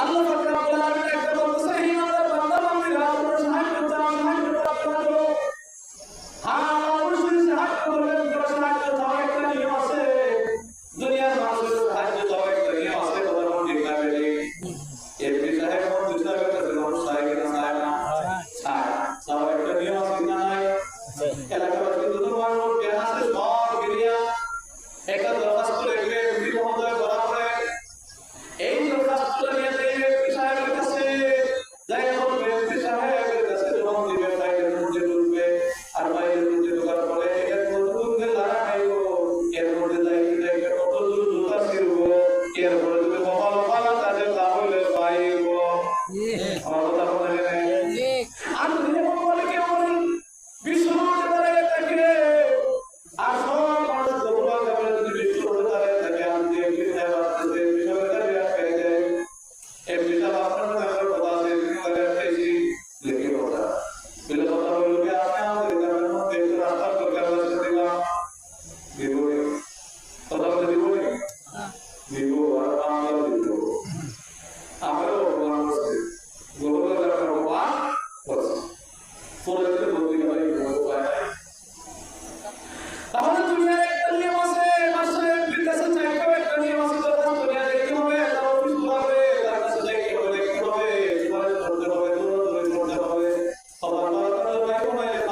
아무나 Oma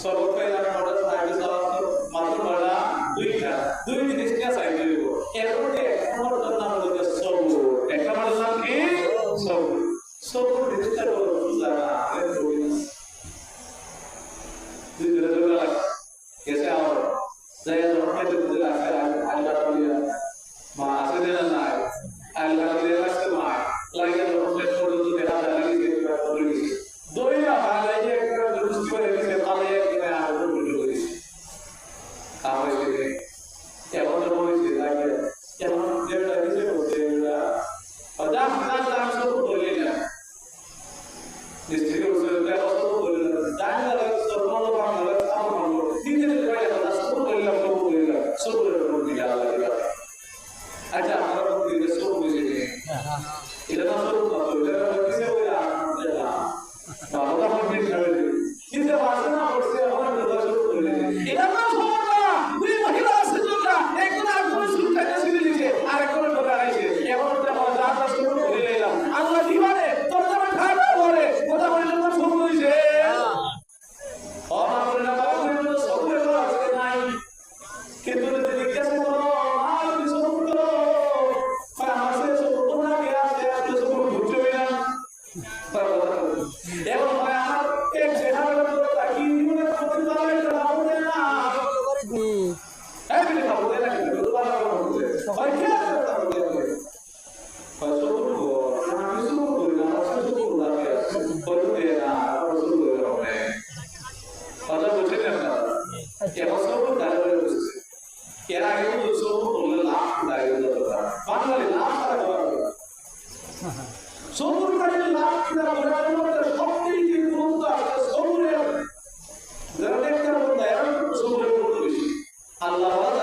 所以，非常好的。Allah'a ಕೆಳಗೆ ಸೋರು last ಬಾಂಗ್ಲಲ್ಲಿ last ಆಗ ಬರೋದಿಲ್ಲ ಸೋರು ಕಡೆ ಲಾಸ್ಟ್ ಆಗ ಬರೋದು ಸೋರು ಇರ್ಬೋದು ಅಂತ ಸೋರು ಎರಡು ಎರಡು ಸೋರು ಅಲ್ಲ